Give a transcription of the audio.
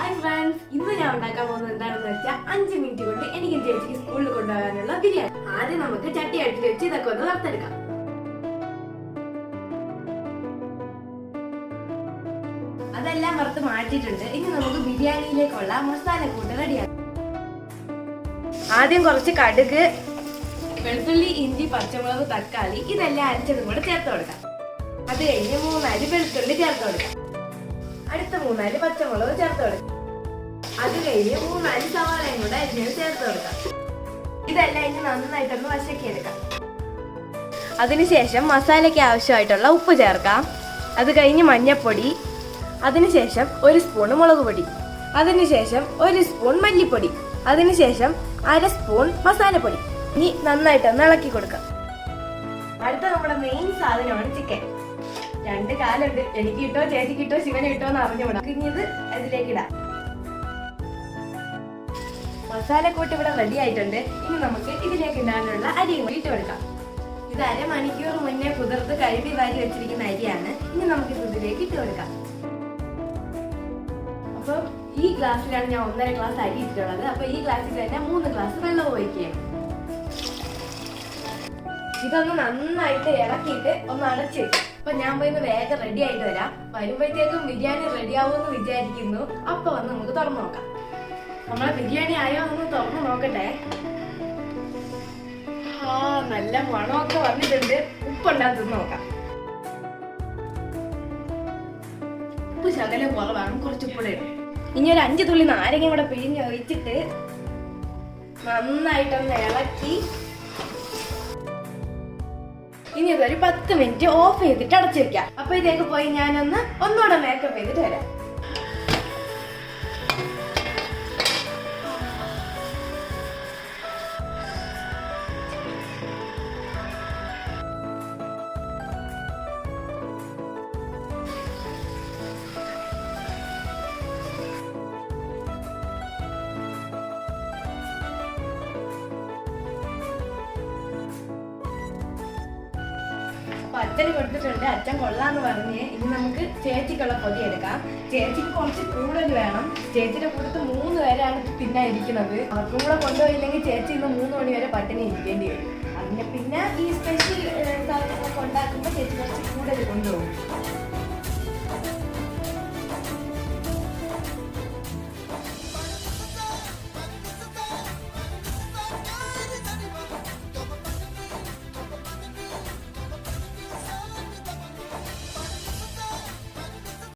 Hi friends ഇന്ന് ഞാൻ ഉണ്ടാക്കാൻ പോകുന്നത് എന്താണെന്ന് വെച്ചാൽ അഞ്ച് മിനിറ്റ് കൊണ്ട് എനിക്ക് ചേച്ചിക്ക് സ്കൂളിൽ കൊണ്ടുപോകാനുള്ള ബിരിയാണി. ആദ്യം നമുക്ക് ചട്ടി അടിച്ച് വെച്ച് ഇതൊക്കെ ഒന്ന് വറുത്തെടുക്കാം. അതെല്ലാം വറുത്ത് മാറ്റിയിട്ടുണ്ട്. ഇനി നമുക്ക് ബിരിയാണിയിലേക്കുള്ള മസാല കൂട്ട് റെഡിയാക്കാം. ആദ്യം കുറച്ച് കടുക് വെളുത്തുള്ളി ഇഞ്ചി പച്ചമുളക് തക്കാളി ഇതെല്ലാം അരച്ചതും കൂടെ ചേർത്ത് കൊടുക്കാം. അത് കഴിഞ്ഞ് മൂന്നാൽ വെളുത്തുള്ളി ചേർത്ത് കൊടുക്കാം. അടുത്ത മൂന്നാൽ പച്ചമുളക് ചേർത്ത് കൊടുക്കാം. അത് കഴിഞ്ഞ് മൂന്നാൽ സവാളയും കൂടെ അരിഞ്ഞത് ചേർത്ത് കൊടുക്കാം. ഇതെല്ലാം ഇനി നന്നായിട്ടൊന്ന് വശക്കി എടുക്കാം. അതിനുശേഷം മസാലയ്ക്ക് ആവശ്യമായിട്ടുള്ള ഉപ്പ് ചേർക്കാം. അത് കഴിഞ്ഞ് മഞ്ഞൾപ്പൊടി അതിനുശേഷം ഒരു സ്പൂൺ മുളക് പൊടി. അതിനുശേഷം ഒരു സ്പൂൺ മല്ലിപ്പൊടി. അതിനുശേഷം അര സ്പൂൺ മസാലപ്പൊടി. ഇനി നന്നായിട്ടൊന്ന് ഇളക്കി കൊടുക്കാം. അടുത്ത നമ്മുടെ മെയിൻ സാധനമാണ് ചിക്കൻ രണ്ട് കാലുണ്ട്. എനിക്ക് കിട്ടോ ചേച്ചി കിട്ടോ ശിവന് കിട്ടോ എന്ന് അറിഞ്ഞുകൂടാ. ഇനി ഇത് അതിലേക്ക് ഇടാം. മസാലക്കൂട്ട് ഇവിടെ റെഡി ആയിട്ടുണ്ട്. ഇനി നമുക്ക് ഇതിലേക്ക് ഇടാനുള്ള അരി ഇട്ട് കൊടുക്കാം. ഇത് അരമണിക്കൂർ മുന്നേ കുതിർത്ത് കഴുകി വാരി വെച്ചിരിക്കുന്ന അരിയാണ്. ഇനി നമുക്ക് ഇത് ഇതിലേക്ക് ഇട്ട് കൊടുക്കാം. അപ്പൊ ഈ ഗ്ലാസ്സിലാണ് ഞാൻ ഒന്നര ഗ്ലാസ് അരി ഇട്ടിട്ടുള്ളത്. അപ്പൊ ഈ ഗ്ലാസ്സിൽ തന്നെ മൂന്ന് ഗ്ലാസ് വെള്ളം ഒഴിക്കുകയാണ് ഇതൊന്ന് നന്നായിട്ട് ഇളക്കിയിട്ട് ഒന്ന് അടച്ചിട്ട് അപ്പൊ ഞാൻ പോയി വേഗം റെഡി ആയിട്ട് വരാം. വരുമ്പോഴത്തേക്കും ബിരിയാണി റെഡി ആവുമെന്ന് വിചാരിക്കുന്നു. അപ്പൊ വന്ന് നമുക്ക് തുറന്നു നോക്കാം. നമ്മളെ ബിരിയാണി ആയോ എന്ന് തുറന്നു നോക്കട്ടെ. ആ നല്ല മണമൊക്കെ വന്നിട്ടുണ്ട്. ഉപ്പുണ്ടാകുന്ന നോക്കാം. ഉപ്പ് ശകലം കുറവാണ്. കുറച്ച് ഉപ്പുടെ ഇനി ഒരു അഞ്ച് തുള്ളി നാരങ്ങ കൂടെ പിഴിഞ്ഞ് ഒഴിച്ചിട്ട് നന്നായിട്ടൊന്ന് ഇളക്കി ഇനി ഇതൊരു പത്ത് മിനിറ്റ് ഓഫ് ചെയ്തിട്ട് അടച്ചിരിക്കാം. അപ്പൊ ഇതേക്ക് പോയി ഞാനൊന്ന് ഒന്നുകൂടെ മേക്കപ്പ് ചെയ്തിട്ട് വരാം. അപ്പൊ അച്ഛന് കൊടുത്തിട്ടുണ്ട്. അച്ഛൻ കൊള്ളാന്ന് പറഞ്ഞ് ഇനി നമുക്ക് ചേച്ചിക്കുള്ള പൊതി എടുക്കാം. ചേച്ചിക്ക് കുറച്ച് കൂടുതൽ വേണം. ചേച്ചിയുടെ കൂട്ടത്ത് മൂന്ന് പേരാണ് തിന്നായിരിക്കുന്നത് അവർക്കും കൂടെ കൊണ്ടുപോയില്ലെങ്കിൽ ചേച്ചി ഇന്ന് മൂന്ന് മണി വരെ പട്ടിണി ഇരിക്കേണ്ടി വരും. അതിന് പിന്നെ ഈ സ്പെഷ്യൽ സാധനങ്ങളൊക്കെ ഉണ്ടാക്കുമ്പോൾ ചേച്ചി കുറച്ച് കൂടുതൽ കൊണ്ടുപോകും.